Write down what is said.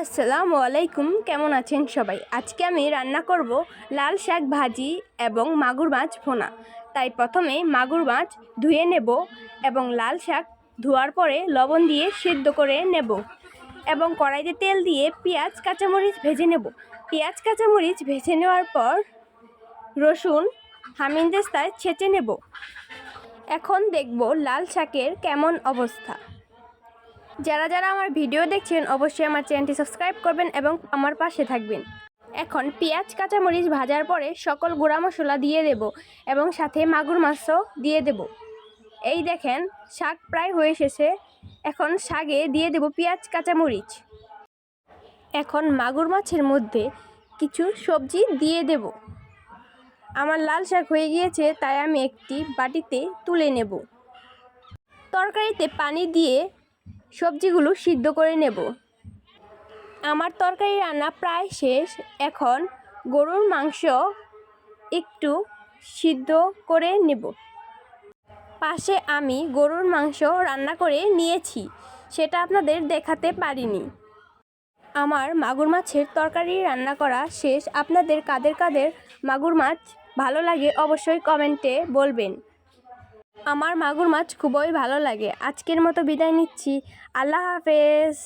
আসসালামু আলাইকুম, কেমন আছেন সবাই? আজকে আমি রান্না করব লাল শাক ভাজি এবং মাগুর মাছ ভোনা। তাই প্রথমে মাগুর মাছ ধুয়ে নেব এবং লাল শাক ধোয়ার পরে লবণ দিয়ে সিদ্ধ করে নেব এবং কড়াইতে তেল দিয়ে পেঁয়াজ, কাঁচামরিচ ভেজে নেব। পেঁয়াজ, কাঁচামরিচ ভেজে নেওয়ার পর রসুন হামিনদেস্তায় ছেঁচে নেব। এখন দেখব লাল শাকের কেমন অবস্থা। যারা যারা আমার ভিডিও দেখছেন, অবশ্যই আমার চ্যানেলটি সাবস্ক্রাইব করবেন এবং আমার পাশে থাকবেন। এখন পেঁয়াজ, কাঁচামরিচ ভাজার পরে সকল গুঁড়া মশলা দিয়ে দেব এবং সাথে মাগুর মাছও দিয়ে দেব। এই দেখেন, শাক প্রায় হয়ে এসেছে। এখন শাকে দিয়ে দেব পেঁয়াজ, কাঁচামরিচ। এখন মাগুর মাছের মধ্যে কিছু সবজি দিয়ে দেব। আমার লাল শাক হয়ে গিয়েছে, তাই আমি একটি বাটিতে তুলে নেব। তরকারিতে পানি দিয়ে সবজিগুলো সিদ্ধ করে নেব। আমার তরকারি রান্না প্রায় শেষ। এখন গরুর মাংস একটু সিদ্ধ করে নেব। পাশে আমি গরুর মাংস রান্না করে নিয়েছি, সেটা আপনাদের দেখাতে পারিনি। আমার মাগুর মাছের তরকারি রান্না করা শেষ। আপনাদের কাদের কাদের মাগুর মাছ ভালো লাগে অবশ্যই কমেন্টে বলবেন। আমার মাগুর মাছ খুবই ভালো লাগে। আজকের মতো বিদায় নিচ্ছি। আল্লাহ হাফেজ।